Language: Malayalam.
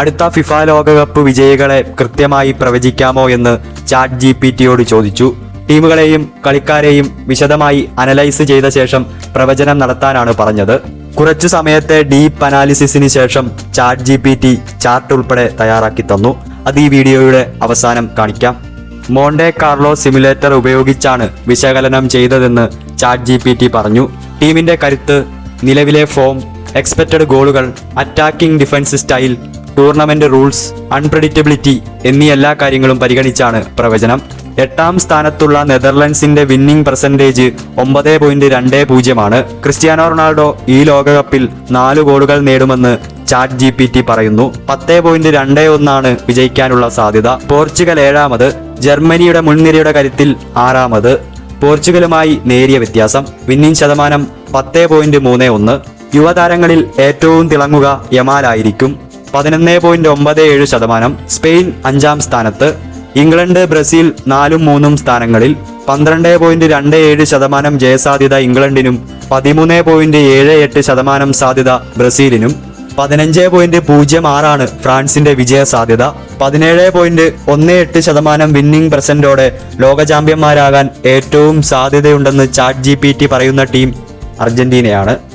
അടുത്ത ഫിഫ ലോകകപ്പ് വിജയികളെ കൃത്യമായി പ്രവചിക്കാമോ എന്ന് ചാറ്റ് ജി പി ടിയോട് ചോദിച്ചു. ടീമുകളെയും കളിക്കാരെയും വിശദമായി അനലൈസ് ചെയ്ത ശേഷം പ്രവചനം നടത്താനാണ് പറഞ്ഞത്. കുറച്ചു സമയത്തെ ഡീപ്പ് അനാലിസിസിന് ശേഷം chat G P T chart ഉൾപ്പെടെ തയ്യാറാക്കി തന്നു. അത് ഈ വീഡിയോയുടെ അവസാനം കാണിക്കാം. മോണ്ടെ കാർലോ സിമുലേറ്റർ ഉപയോഗിച്ചാണ് വിശകലനം ചെയ്തതെന്ന് ചാറ്റ് ജി പി ടി പറഞ്ഞു. ടീമിന്റെ കരുത്ത് നിലവിലെ ഫോം എക്സ്പെക്റ്റഡ് ഗോളുകൾ attacking defence style tournament rules unpredictability എന്നീ എല്ലാ കാര്യങ്ങളും പരിഗണിച്ചാണ് പ്രവചനം. എട്ടാം സ്ഥാനത്തുള്ള നെതർലൻഡ്സിന്റെ വിന്നിംഗ് പെർസെന്റേജ് ഒമ്പത് പോയിന്റ് രണ്ട് പൂജ്യമാണ്. ക്രിസ്ത്യാനോ റൊണാൾഡോ ഈ ലോകകപ്പിൽ നാല് ഗോളുകൾ നേടുമെന്ന് ചാറ്റ് ജി പി ടി പറയുന്നു. പത്ത് പോയിന്റ് രണ്ട് ഒന്നാണ് വിജയിക്കാനുള്ള സാധ്യത. പോർച്ചുഗൽ ഏഴാമത് ജർമ്മനിയുടെ മുൻനിരയുടെ കരുത്തിൽ ആറാമത്. പോർച്ചുഗലുമായി നേരിയ വ്യത്യാസം. വിന്നിംഗ് ശതമാനം പത്ത് പോയിന്റ് മൂന്ന് ഒന്ന്. യുവതാരങ്ങളിൽ ഏറ്റവും തിളങ്ങുക യമാലായിരിക്കും പതിനൊന്ന് പോയിന്റ് ഒമ്പത് ഏഴ് ശതമാനം സ്പെയിൻ അഞ്ചാം സ്ഥാനത്ത് ഇംഗ്ലണ്ട് ബ്രസീൽ നാലും മൂന്നും സ്ഥാനങ്ങളിൽ പന്ത്രണ്ട് പോയിന്റ് രണ്ട് ഏഴ് ശതമാനം ജയസാധ്യത ഇംഗ്ലണ്ടിനും പതിമൂന്ന് പോയിന്റ് ഏഴ് എട്ട് ശതമാനം സാധ്യത ബ്രസീലിനും പതിനഞ്ച് പോയിന്റ് പൂജ്യം ആറാണ് ഫ്രാൻസിന്റെ വിജയ സാധ്യത പതിനേഴ് പോയിന്റ് ഒന്ന് എട്ട് ശതമാനം വിന്നിംഗ് പ്രസന്റോടെ ലോക ചാമ്പ്യന്മാരാകാൻ ഏറ്റവും സാധ്യതയുണ്ടെന്ന് ചാറ്റ് ജി പറയുന്ന ടീം അർജന്റീനയാണ്.